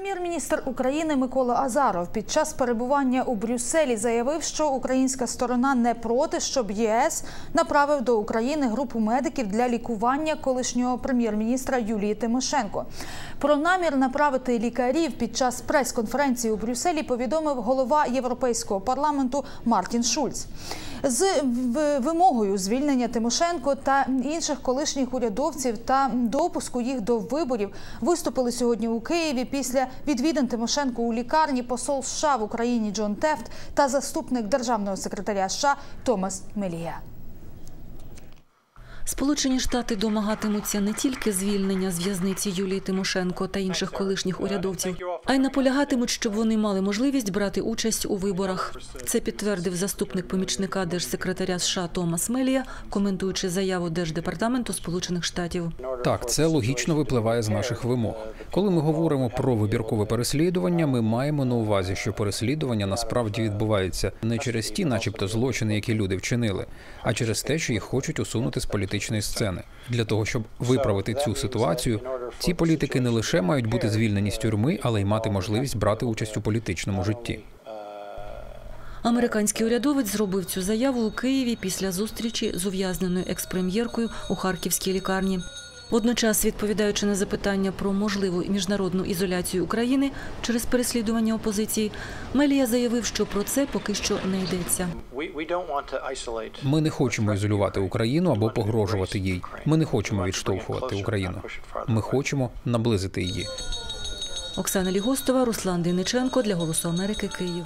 Прем'єр-міністр України Микола Азаров під час перебування у Брюсселі заявив, що українська сторона не проти, щоб ЄС направив до України групу медиків для лікування колишнього прем'єр-міністра Юлії Тимошенко. Про намір направити лікарів під час прес-конференції у Брюсселі повідомив голова Європейського парламенту Мартін Шульц. З вимогою звільнення Тимошенко та інших колишніх урядовців та допуску їх до виборів виступили сьогодні у Києві після відвідин Тимошенко у лікарні посол США в Україні Джон Тефт та заступник державного секретаря США Томас Мелія. Сполучені Штати домагатимуться не тільки звільнення з в'язниці Юлії Тимошенко та інших колишніх урядовців, а й наполягатимуть, щоб вони мали можливість брати участь у виборах. Це підтвердив заступник помічника держсекретаря США Томас Мелія, коментуючи заяву Держдепартаменту Сполучених Штатів. Так, це логічно випливає з наших вимог. Коли ми говоримо про вибіркове переслідування, ми маємо на увазі, що переслідування насправді відбувається не через ті, начебто, злочини, які люди вчинили, а через те, що їх хочуть усунути з політичної сцени. Для того щоб виправити цю ситуацію, ці політики не лише мають бути звільнені з тюрми, але й мати можливість брати участь у політичному житті. Американський урядовець зробив цю заяву у Києві після зустрічі з ув'язненою експрем'єркою у харківській лікарні. Водночас, відповідаючи на запитання про можливу міжнародну ізоляцію України через переслідування опозиції, Мелія заявив, що про це поки що не йдеться. Ми не хочемо ізолювати Україну або погрожувати їй. Ми не хочемо відштовхувати Україну. Ми хочемо наблизити її. Оксана Лігостова, Руслан Дейниченко для Голосу Америки, Київ.